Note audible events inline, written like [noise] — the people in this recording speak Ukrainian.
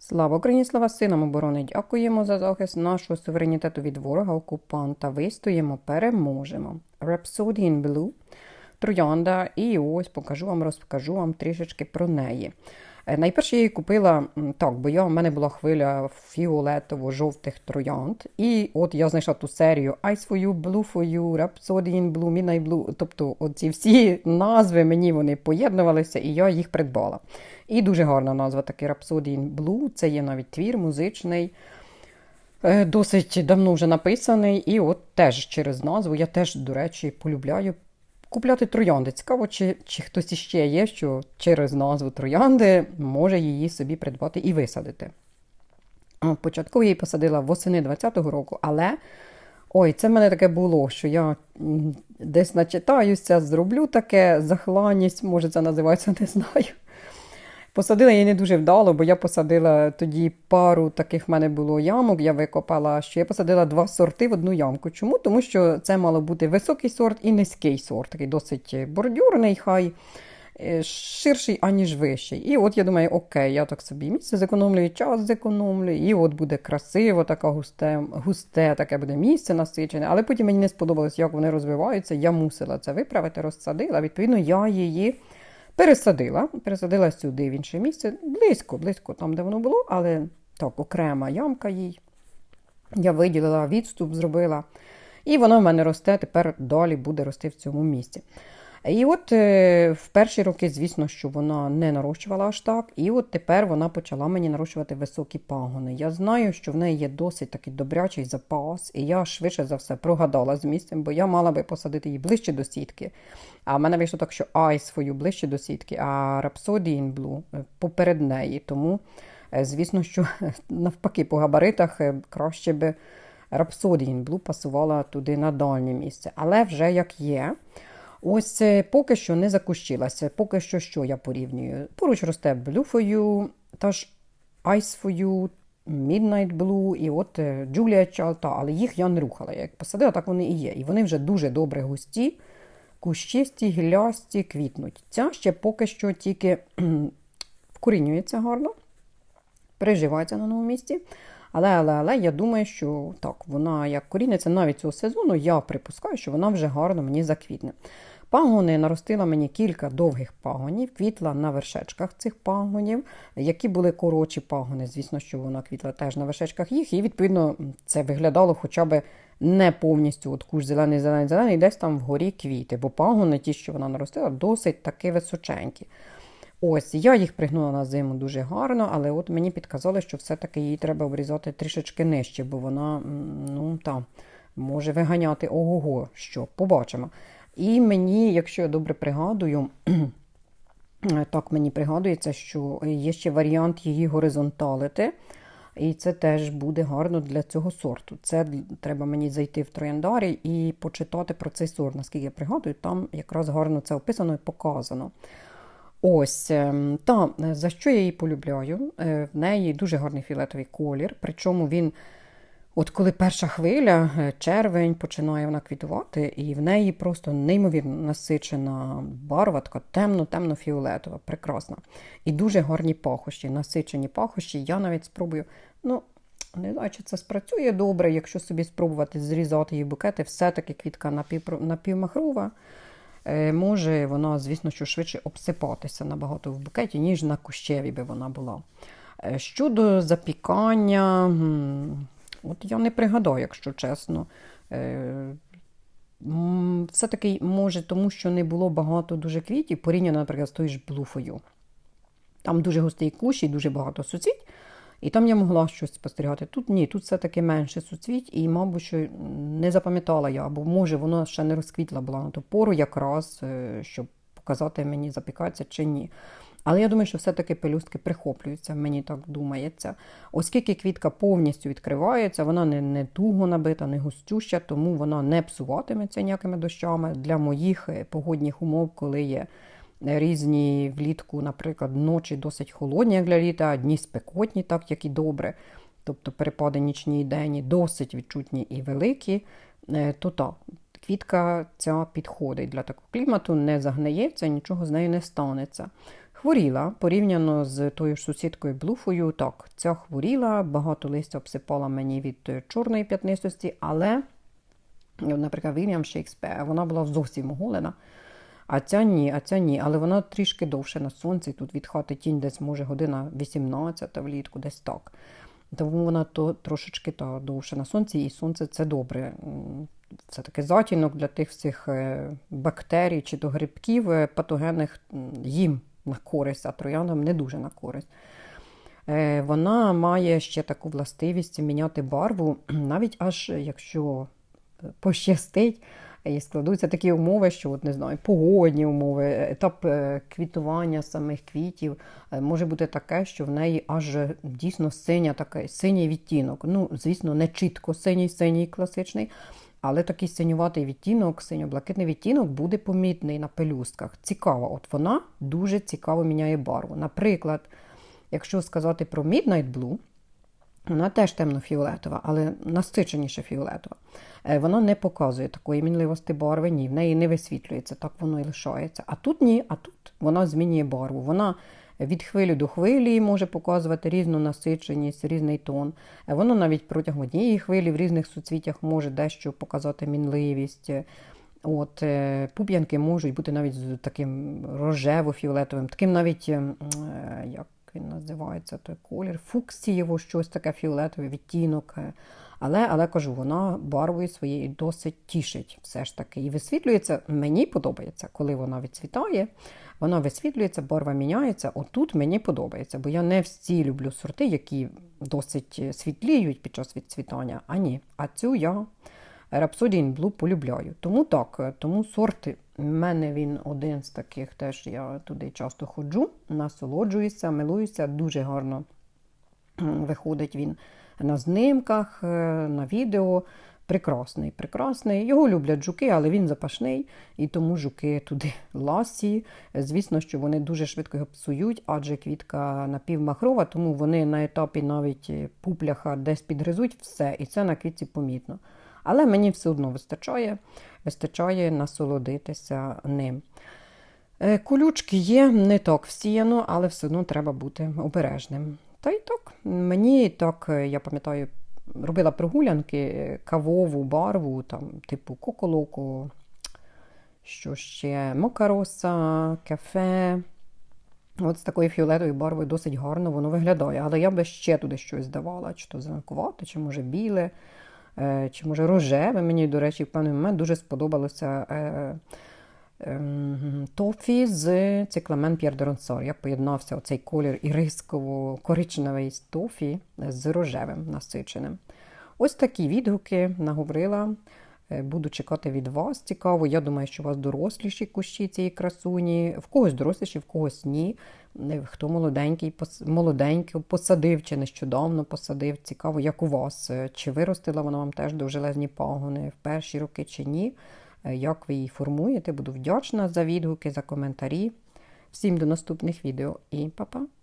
Слава Україні, слава синам оборони! Дякуємо за захист нашого суверенітету від ворога окупанта. Вистоїмо, переможемо. Rhapsody in Blue, Троянда. І ось покажу вам, розкажу вам трішечки про неї. Е, Найперше я її купила так, бо я, в мене була хвиля фіолетово-жовтих троянд. І от я знайшла ту серію Ice for you, Blue for you, Rhapsody in Blue, Midnight Blue. Тобто оці всі назви мені вони поєднувалися, і я їх придбала. І дуже гарна назва такий Rhapsody in Blue. Це є навіть твір музичний. Е, Досить давно вже написаний, і от теж через назву я теж, до речі, полюбляю купляти троянди. Цікаво, чи, чи хтось іще є, що через назву троянди може її собі придбати і висадити. Початково її посадила восени 20-го року, але ой, це в мене таке було, що я десь начитаюся, зроблю таке захланність, може це називається, [laughs] не знаю. Посадила її не дуже вдало, бо я посадила тоді пару таких в мене було ямок, я викопала, що я посадила два сорти в одну ямку. Чому? Тому що це мало бути високий сорт і низький сорт, такий досить бордюрний, хай е, ширший, аніж вищий. І от я думаю, окей, я так собі місце зекономлюю, час зекономлюю, і от буде красиво, таке густе, густе таке буде місце насичене. Але потім мені не сподобалось, як вони розвиваються. Я мусила це виправити, розсадила. Відповідно, я її. Пересадила, пересадила сюди в інше місце, близько, близько там, де воно було, але так, окрема ямка їй. Я виділила відступ, зробила. І воно в мене росте, тепер далі буде рости в цьому місці. І от е, в перші роки, звісно, що вона не нарощувала аж так. І от тепер вона почала мені нарощувати високі пагони. Я знаю, що в неї є досить такий добрячий запас, і я швидше за все прогадала з місцем, бо я мала би посадити її ближче до сітки. А в мене вийшло так, що Ice свою ближче до сітки, а Rhapsody in Blue е, поперед неї. Тому, е, звісно, що [laughs] навпаки, по габаритах краще би Rhapsody in Blue пасувала туди на дальнє місце. Але вже як є. Ось поки що не закущилася. Поки що що я порівнюю. Поруч росте you, та ж you, Midnight Blue і от е, Julia Child, але їх я не рухала. Як посадила, так вони і є. І вони вже дуже добре густі, кущисті, гілясті, квітнуть. Ця ще поки що тільки вкорінюється гарно, переживається на новому місці. Але, але, але я думаю, що так, вона як коріниться навіть цього сезону, я припускаю, що вона вже гарно мені заквітне. Пагони наростила мені кілька довгих пагонів, квітла на вершечках цих пагонів, які були коротші пагони. Звісно, що вона квітла теж на вершечках їх, і відповідно це виглядало хоча б не повністю от куш зелений, зелений, зелений, десь там вгорі квіти, бо пагони, ті, що вона наростила, досить таки височенькі. Ось, я їх пригнула на зиму дуже гарно, але от мені підказали, що все-таки її треба обрізати трішечки нижче, бо вона ну, та, може виганяти ого-го, що побачимо. І мені, якщо я добре пригадую, [clears throat] так мені пригадується, що є ще варіант її горизонталити. І це теж буде гарно для цього сорту. Це треба мені зайти в трояндарі і почитати про цей сорт. Наскільки я пригадую, там якраз гарно це описано і показано. Ось, ем, та за що я її полюбляю? Е, В неї дуже гарний фіолетовий колір, причому він, от коли перша хвиля, е, червень, починає вона квітувати, і в неї просто неймовірно насичена барва, така темно-темно-фіолетова, прекрасна. І дуже гарні пахощі, насичені пахощі. Я навіть спробую, ну, не знаю, чи це спрацює добре, якщо собі спробувати зрізати її букети, все-таки квітка напів, напівмахрова. Е, може вона, звісно, що швидше обсипатися набагато в букеті, ніж на кущеві би вона була. Е, Щодо запікання, от я не пригадаю, якщо чесно. Е, Все-таки, може, тому що не було багато дуже квітів, порівняно, наприклад, з тою ж блуфою. Там дуже густий кущ і дуже багато суцвіть. І там я могла щось спостерігати. Тут ні, тут все-таки менше суцвіть, і, мабуть, що не запам'ятала я, або може воно ще не розквітла була на ту пору, якраз, е, щоб показати мені, запікається чи ні. Але я думаю, що все-таки пелюстки прихоплюються, мені так думається. Оскільки квітка повністю відкривається, вона не, не туго набита, не густюща, тому вона не псуватиметься ніякими дощами для моїх е, погодних умов, коли є різні влітку, наприклад, ночі досить холодні, як для літа, а дні спекотні, так як і добре. Тобто перепади нічні і денні досить відчутні і великі, е, то так, квітка ця підходить для такого клімату, не загниється, нічого з нею не станеться. Хворіла порівняно з тою ж сусідкою Блуфою. Так, ця хворіла, багато листя обсипала мені від чорної п'ятнистості, але, наприклад, Вільям Шекспер, вона була зовсім оголена. А ця ні, а ця ні. Але вона трішки довше на сонці. Тут від хати тінь десь може година 18 влітку, десь так. Тому вона то трошечки та довше на сонці, і сонце це добре. Це таки затінок для тих всіх е, бактерій чи то грибків е, патогенних їм на користь, а трояндам не дуже на користь. Е, Вона має ще таку властивість міняти барву, [clears throat] навіть аж якщо пощастить, і складуться такі умови, що от не знаю, погодні умови, етап е, квітування самих квітів е, може бути таке, що в неї аж е, дійсно синя така, синій відтінок. Ну, звісно, не чітко синій, синій класичний, але такий синюватий відтінок, синьо-блакитний відтінок буде помітний на пелюстках. Цікаво, от вона дуже цікаво міняє барву. Наприклад, якщо сказати про Midnight Blue, вона теж темно-фіолетова, але насиченіше фіолетова. Е, Вона не показує такої мінливості барви, ні, в неї не висвітлюється, так воно і лишається. А тут ні, а тут вона змінює барву. Вона від хвилі до хвилі може показувати різну насиченість, різний тон. Е, Воно навіть протягом однієї хвилі в різних суцвіттях може дещо показати мінливість. От, е, пуп'янки можуть бути навіть з таким рожево-фіолетовим, таким навіть, ем, е, як він називається, той колір, фуксієво, щось таке фіолетове, відтінок. Але, але кажу, вона барвою своєю досить тішить все ж таки. І висвітлюється, мені подобається, коли вона відцвітає, вона висвітлюється, барва міняється. Отут мені подобається, бо я не всі люблю сорти, які досить світліють під час відцвітання. А ні, а цю я Rhapsody in полюбляю. Тому так, е, тому сорти. в мене він один з таких, теж я туди часто ходжу, насолоджуюся, милуюся, дуже гарно виходить він на знимках, е, на відео. Прекрасний, прекрасний. Його люблять жуки, але він запашний, і тому жуки туди [laughs] ласі. Звісно, що вони дуже швидко його псують, адже квітка напівмахрова, тому вони на етапі навіть е, пупляха десь підгризуть все, і це на квітці помітно. Але мені все одно вистачає, вистачає насолодитися ним. Е, Колючки є, не так всіяно, але все одно треба бути обережним. Та й так, мені так, е, я пам'ятаю, робила прогулянки, е, кавову барву, там, типу коколоко, що ще мокароса, кафе. От з такою фіолетовою барвою досить гарно воно виглядає. Але я би ще туди щось давала, чи то зеленкувате, чи може біле, чи може рожеве. Мені, до речі, в певний момент дуже сподобалося е, ем, тофі з цикламен П'єр де Ронсор. Я поєднався оцей колір ірисково-коричневий з тофі з рожевим насиченим. Ось такі відгуки наговорила. Е, Буду чекати від вас. Цікаво. Я думаю, що у вас доросліші кущі цієї красуні, в когось доросліші, в когось ні. Е, Хто молоденький, молоденький посадив чи нещодавно посадив. Цікаво, як у вас. Е, Чи виростила вона вам теж довжелезні пагони в перші роки чи ні? Як ви її формуєте? Буду вдячна за відгуки, за коментарі. Всім до наступних відео і па-па!